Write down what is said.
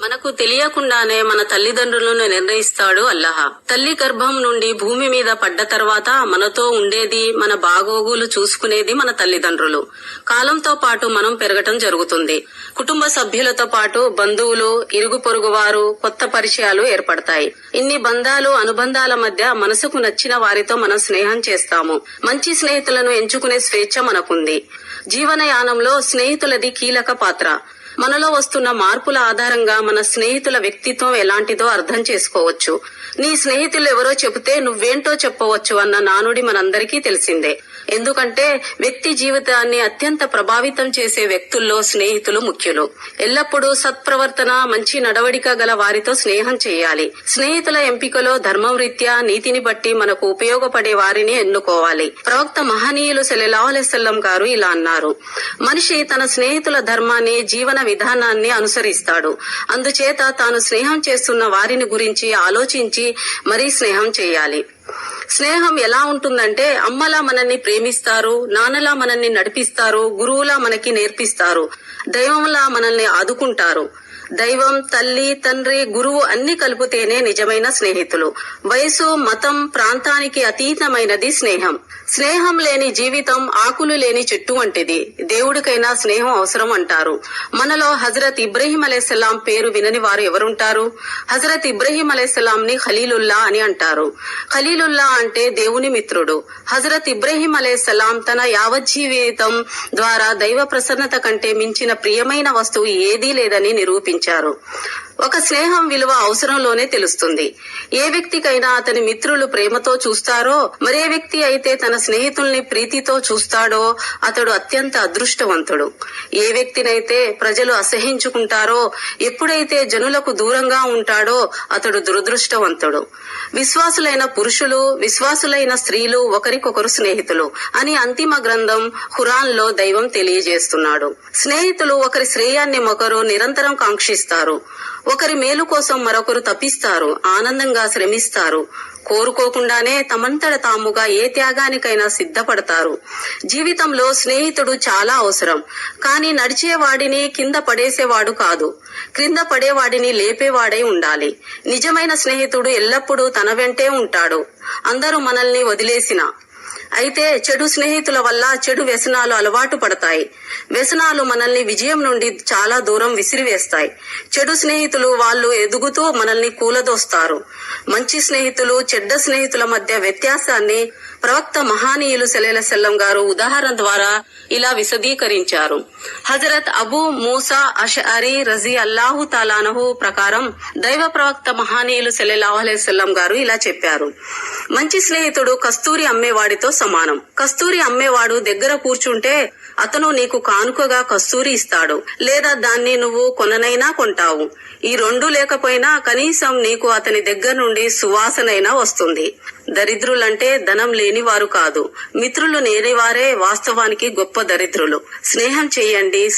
మనకు తెలియకుండానే మన తల్లిదండ్రులను నిర్ణయిస్తాడు అల్లహ. తల్లి గర్భం నుండి భూమి మీద పడ్డ తర్వాత మనతో ఉండేది మన బాగోగులు చూసుకునేది మన తల్లిదండ్రులు. కాలంతో పాటు మనం పెరగటం జరుగుతుంది. కుటుంబ సభ్యులతో పాటు బంధువులు ఇరుగు పొరుగు వారు కొత్త పరిచయాలు ఏర్పడతాయి. ఇన్ని బంధాలు అనుబంధాల మధ్య మనసుకు నచ్చిన వారితో మనం స్నేహం చేస్తాము. మంచి స్నేహితులను ఎంచుకునే స్వేచ్ఛ మనకుంది. జీవనయానంలో స్నేహితులది కీలక పాత్ర. మనలో వస్తున్న మార్పుల ఆధారంగా మన స్నేహితుల వ్యక్తిత్వం ఎలాంటిదో అర్థం చేసుకోవచ్చు. నీ స్నేహితులు ఎవరో చెబితే నువ్వేంటో చెప్పవచ్చు అన్న నానుడి మనందరికీ తెలిసిందే. ఎందుకంటే వ్యక్తి జీవితాన్ని అత్యంత ప్రభావితం చేసే వ్యక్తుల్లో స్నేహితులు ముఖ్యులు. ఎల్లప్పుడూ సత్ప్రవర్తన మంచి నడవడిక గల వారితో స్నేహం చేయాలి. స్నేహితుల ఎంపికలో ధర్మం రీత్యా నీతిని బట్టి మనకు ఉపయోగపడే వారిని ఎన్నుకోవాలి. ప్రవక్త మహనీయులు సెలెలాహులెసల్లం గారు ఇలా అన్నారు. మనిషి తన స్నేహితుల ధర్మాన్ని జీవన విధానాన్ని అనుసరిస్తాడు. అందుచేత తాను స్నేహం చేస్తున్న వారిని గురించి ఆలోచించి మరీ స్నేహం చేయాలి. స్నేహం ఎలా ఉంటుందంటే అమ్మలా మనల్ని ప్రేమిస్తారు నాన్నలా మనల్ని నడిపిస్తారు గురువులా మనకి నేర్పిస్తారు దైవంలా మనల్ని ఆదుకుంటారు. దైవం తల్లి తండ్రి గురువు అన్ని కలిపితేనే నిజమైన స్నేహితులు. వయసు మతం ప్రాంతానికి అతీతమైనది స్నేహం. స్నేహం లేని జీవితం ఆకులు లేని చెట్టు వంటిది. దేవుడికైనా స్నేహం అవసరం అంటారు. మనలో హజరత్ ఇబ్రహీం అలైహిస్సలాం పేరు వినని వారు ఎవరుంటారు? హజరత్ ఇబ్రహీం అలైహిస్సలాం ని ఖలీలుల్లా అని అంటారు. ఖలీలుల్లా అంటే దేవుని మిత్రుడు. హజరత్ ఇబ్రహీం అలైహిస్సలాం తన యావజ్జీవితం ద్వారా దైవ ప్రసన్నత కంటే మించిన ప్రియమైన వస్తువు ఏదీ లేదని నిరూపించారు. నిర్వహించారు. ఒక స్నేహం విలువ అవసరంలోనే తెలుస్తుంది. ఏ వ్యక్తికైనా అతని మిత్రులు ప్రేమతో చూస్తారో మరే వ్యక్తి అయితే తన స్నేహితుల్ని ప్రీతితో చూస్తాడో అతడు అత్యంత అదృష్టవంతుడు. ఏ వ్యక్తినైతే ప్రజలు అసహించుకుంటారో ఎప్పుడైతే జనులకు దూరంగా ఉంటాడో అతడు దురదృష్టవంతుడు. విశ్వాసులైన పురుషులు విశ్వాసులైన స్త్రీలు ఒకరికొకరు స్నేహితులు అని అంతిమ గ్రంథం ఖురాన్లో దైవం తెలియజేస్తున్నాడు. స్నేహితులు ఒకరి శ్రేయాన్ని ఒకరు నిరంతరం కాంక్షిస్తారు. ఒకరి మేలు కోసం మరొకరు తప్పిస్తారు ఆనందంగా శ్రమిస్తారు. కోరుకోకుండానే తమంతట తాముగా ఏ త్యాగానికైనా సిద్ధపడతారు. జీవితంలో స్నేహితుడు చాలా అవసరం కానీ నడిచేవాడిని కింద పడేసేవాడు కాదు. క్రింద పడేవాడిని లేపేవాడై ఉండాలి. నిజమైన స్నేహితుడు ఎల్లప్పుడూ తన వెంటే ఉంటాడు. అందరూ మనల్ని వదిలేసిన అయితే చెడు స్నేహితుల వల్ల చెడు వ్యసనాలు అలవాటు పడతాయి. వ్యసనాలు మనల్ని విజయం నుండి చాలా దూరం విసిరివేస్తాయి. చెడు స్నేహితులు వాళ్ళు ఎదుగుతూ మనల్ని కూలదోస్తారు. మంచి స్నేహితులు చెడ్డ స్నేహితుల మధ్య వ్యత్యాసాన్ని ప్రవక్త మహానీయులు సెలైల సెల్లం గారు ఉదాహరణ ద్వారా ఇలా విశదీకరించారు. హజరత్ అబూ మూసా అషఅరీ రజీ అల్లాహు తాలానహు ప్రకారం దైవ ప్రవక్త మహానీయులు సెల్లెల్లాహులెసల్లం గారు ఇలా చెప్పారు. మంచి స్నేహితుడు కస్తూరి అమ్మేవాడితో సమానం. కస్తూరి అమ్మేవాడు దగ్గర కూర్చుంటే అతను నీకు కానుకగా కస్తూరి ఇస్తాడు. లేదా దాన్ని నువ్వు కొననైనా కొంటావు. ఈ రెండు లేకపోయినా కనీసం నీకు అతని దగ్గర నుండి సువాసనైనా వస్తుంది. దరిద్రులంటే ధనం లేని వారు కాదు. మిత్రులు నేనివారే వాస్తవానికి గొప్ప దరిద్రులు. స్నేహం చేయండి